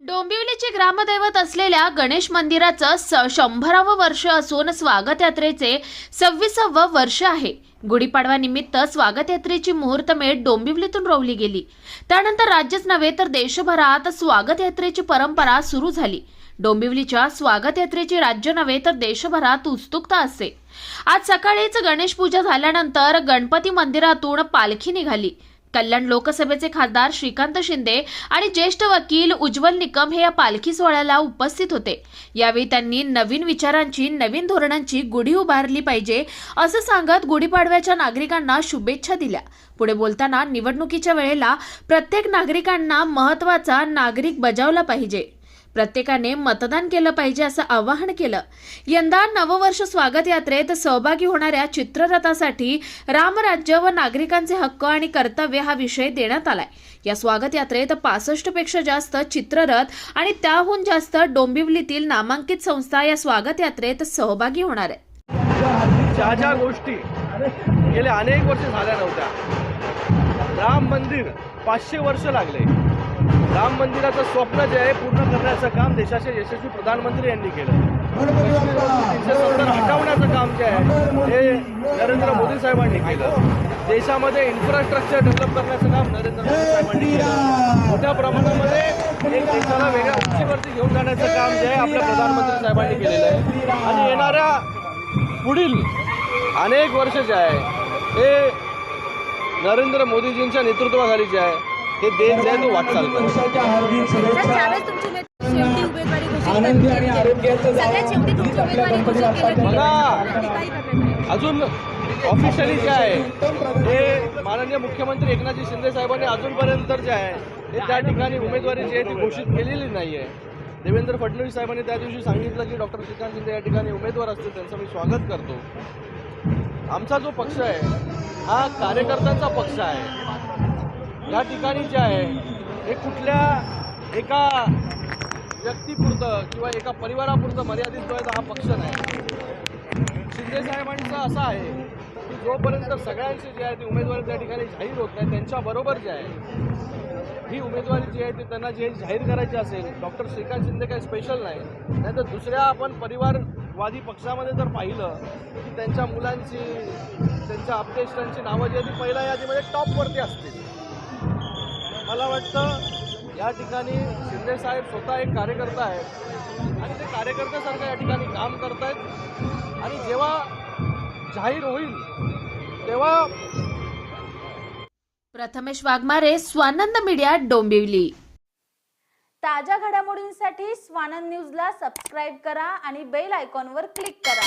डोंबिवलीचे ग्रामदैवत असलेल्या गणेश मंदिराचं स शंभरावं वर्ष असून स्वागत यात्रेचे सव्वीसावं वर्ष आहे. गुढीपाडवानिमित्त स्वागत यात्रेची मुहूर्तमेढ डोंबिवलीतून रोवली गेली. त्यानंतर राज्यच नव्हे तर देशभरात स्वागत यात्रेची परंपरा सुरू झाली. डोंबिवलीच्या स्वागत यात्रेची राज्य नव्हे तर देशभरात उत्सुकता असते. आज सकाळीच गणेश पूजा झाल्यानंतर गणपती मंदिरातून पालखी निघाली. कल्याण लोकसभेचे खासदार श्रीकांत शिंदे आणि ज्येष्ठ वकील उज्ज्वल निकम हे या पालखी सोहळ्याला उपस्थित होते. यावेळी त्यांनी नवीन विचारांची नवीन धोरणांची गुढी उभारली पाहिजे असं सांगत गुढीपाडव्याच्या नागरिकांना शुभेच्छा दिल्या. पुढे बोलताना निवडणुकीच्या वेळेला प्रत्येक नागरिकांना महत्त्वाचा नागरिक बजावला पाहिजे. प्रत्येकाने मतदान केलं पाहिजे असं आवाहन केलं. यंदा नववर्ष स्वागत यात्रेत सहभागी होणाऱ्या चित्ररथासाठी रामराज्य व नागरिकांचे हक्क आणि कर्तव्य हा विषय देण्यात आलाय. या स्वागत यात्रेत पासष्टपेक्षा जास्त चित्ररथ आणि त्याहून जास्त डोंबिवलीतील नामांकित संस्था या स्वागत यात्रेत सहभागी होणार आहेत. ज्या ज्या गोष्टी गेल्या अनेक वर्ष झाल्या नव्हत्या. राम मंदिर पाचशे वर्ष लागले. राम मंदिराचं स्वप्न जे आहे पूर्ण करण्याचं काम देशाचे यशस्वी प्रधानमंत्री यांनी केलं. तीनशे सत्तर हटवण्याचं काम जे आहे हे नरेंद्र मोदी साहेबांनी केलं. देशामध्ये इन्फ्रास्ट्रक्चर डेव्हलप करण्याचं काम नरेंद्र मोदी साहेबांनी केलं. मोठ्या प्रमाणामध्ये एक देशाला वेगळ्या उंचीवरती घेऊन जाण्याचं काम जे आहे आपल्या प्रधानमंत्री साहेबांनी केलेलं आहे. आणि येणाऱ्या पुढील अनेक वर्ष जे आहे हे नरेंद्र मोदीजींच्या नेतृत्वाखाली जे आहे हे देश जे आहे तो वाटचाल बघा. अजून ऑफिशियली जे आहे हे माननीय मुख्यमंत्री एकनाथजी शिंदे साहेबांनी अजूनपर्यंत जे आहे हे त्या ठिकाणी उमेदवारी जी आहे ती घोषित केलेली नाही आहे. देवेंद्र फडणवीस साहेबांनी त्या दिवशी सांगितलं की डॉक्टर श्रीकांत शिंदे या ठिकाणी उमेदवार असतील त्यांचं मी स्वागत करतो. आमचा जो पक्ष आहे हा कार्यकर्त्यांचा पक्ष आहे. या ठिकाणी जे आहे हे कुठल्या एका व्यक्तीपुरतं किंवा एका परिवारापुरतं मर्यादित व्हायचा हा पक्ष नाही. शिंदे साहेबांचं असं आहे की जोपर्यंत सगळ्यांची जी आहे ती उमेदवारी त्या ठिकाणी जाहीर होत नाही त्यांच्याबरोबर जे आहे ही उमेदवारी जी आहे ती त्यांना जे जाहीर करायची असेल डॉक्टर श्रीकांत शिंदे काही स्पेशल नाही. नाहीतर दुसऱ्या आपण परिवारवादी पक्षामध्ये जर पाहिलं की त्यांच्या मुलांची त्यांच्या अपदेष्टांची नावं जी आहे ती पहिल्या यादीमध्ये टॉपवरती असतील. मला वाटतं या ठिकाणी शिंदे साहेब स्वतः एक कार्यकर्ता आहेत. आणि ते कार्यकर्त्यासारखं या ठिकाणी काम करतायत. आणि जेव्हा जाहीर होईल तेव्हा प्रथमेश वाघमारे स्वानंद मीडिया डोंबिवली. ताज्या घडामोडींसाठी स्वानंद न्यूजला सबस्क्राईब करा आणि बेल आयकॉनवर क्लिक करा.